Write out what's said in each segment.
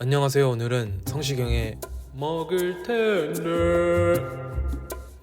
안녕하세요. 오늘은 성시경의 먹을 텐데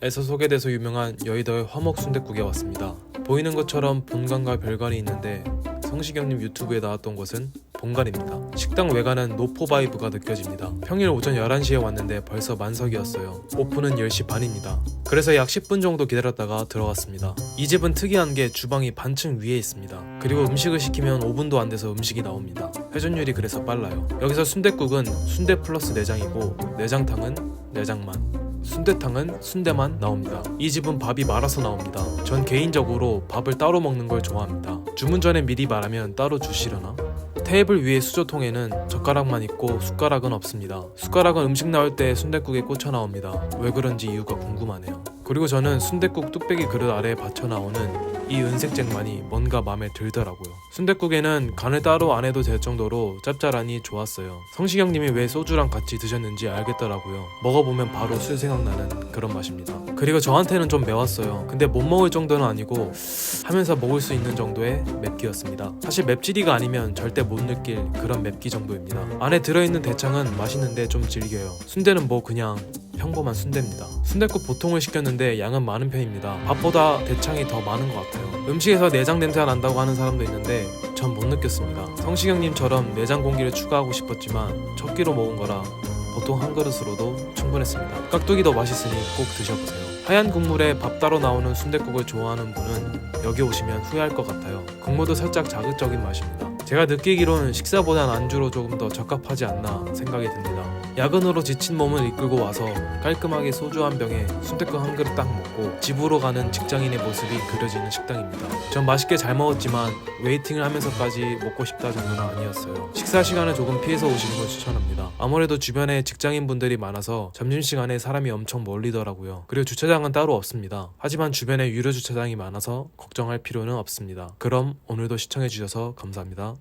에서 소개돼서 유명한 여의도의 화목 순댓국에 왔습니다. 보이는 것처럼 본관과 별관이 있는데 성시경님 유튜브에 나왔던 곳은 본관입니다. 식당 외관은 노포 바이브가 느껴집니다. 평일 오전 11시에 왔는데 벌써 만석이었어요. 오픈은 10시 반입니다. 그래서 약 10분 정도 기다렸다가 들어갔습니다. 이 집은 특이한 게 주방이 반층 위에 있습니다. 그리고 음식을 시키면 5분도 안 돼서 음식이 나옵니다. 회전율이 그래서 빨라요. 여기서 순댓국은 순대 플러스 내장이고 내장탕은 내장만. 순대탕은 순대만 나옵니다. 이 집은 밥이 말아서 나옵니다. 전 개인적으로 밥을 따로 먹는 걸 좋아합니다. 주문 전에 미리 말하면 따로 주시려나? 테이블 위에 수저통에는 젓가락만 있고 숟가락은 없습니다. 숟가락은 음식 나올 때 순댓국에 꽂혀 나옵니다. 왜 그런지 이유가 궁금하네요. 그리고 저는 순댓국 뚝배기 그릇 아래에 받쳐 나오는 이 은색 쟁반이 뭔가 마음에 들더라고요. 순댓국에는 간을 따로 안 해도 될 정도로 짭짤하니 좋았어요. 성시경님이 왜 소주랑 같이 드셨는지 알겠더라고요. 먹어보면 바로 술 생각나는 그런 맛입니다. 그리고 저한테는 좀 매웠어요. 근데 못 먹을 정도는 아니고 하면서 먹을 수 있는 정도의 맵기였습니다. 사실 맵찔이가 아니면 절대 못 느낄 그런 맵기 정도입니다. 안에 들어있는 대창은 맛있는데 좀 질겨요. 순대는 뭐 그냥 평범한 순대입니다. 순댓국 보통을 시켰는데 양은 많은 편입니다. 밥보다 대창이 더 많은 것 같아요. 음식에서 내장 냄새가 난다고 하는 사람도 있는데 전 못 느꼈습니다. 성시경님처럼 내장 공기를 추가하고 싶었지만 첫 끼로 먹은 거라 보통 한 그릇으로도 충분했습니다. 깍두기도 맛있으니 꼭 드셔보세요. 하얀 국물에 밥 따로 나오는 순댓국을 좋아하는 분은 여기 오시면 후회할 것 같아요. 국물도 살짝 자극적인 맛입니다. 제가 느끼기로는 식사보단 안주로 조금 더 적합하지 않나 생각이 듭니다. 야근으로 지친 몸을 이끌고 와서 깔끔하게 소주 한 병에 순댓국 한 그릇 딱 먹고 집으로 가는 직장인의 모습이 그려지는 식당입니다. 전 맛있게 잘 먹었지만 웨이팅을 하면서까지 먹고 싶다 정도는 아니었어요. 식사 시간을 조금 피해서 오시는 걸 추천합니다. 아무래도 주변에 직장인 분들이 많아서 점심시간에 사람이 엄청 몰리더라고요. 그리고 주차장은 따로 없습니다. 하지만 주변에 유료 주차장이 많아서 걱정할 필요는 없습니다. 그럼 오늘도 시청해주셔서 감사합니다.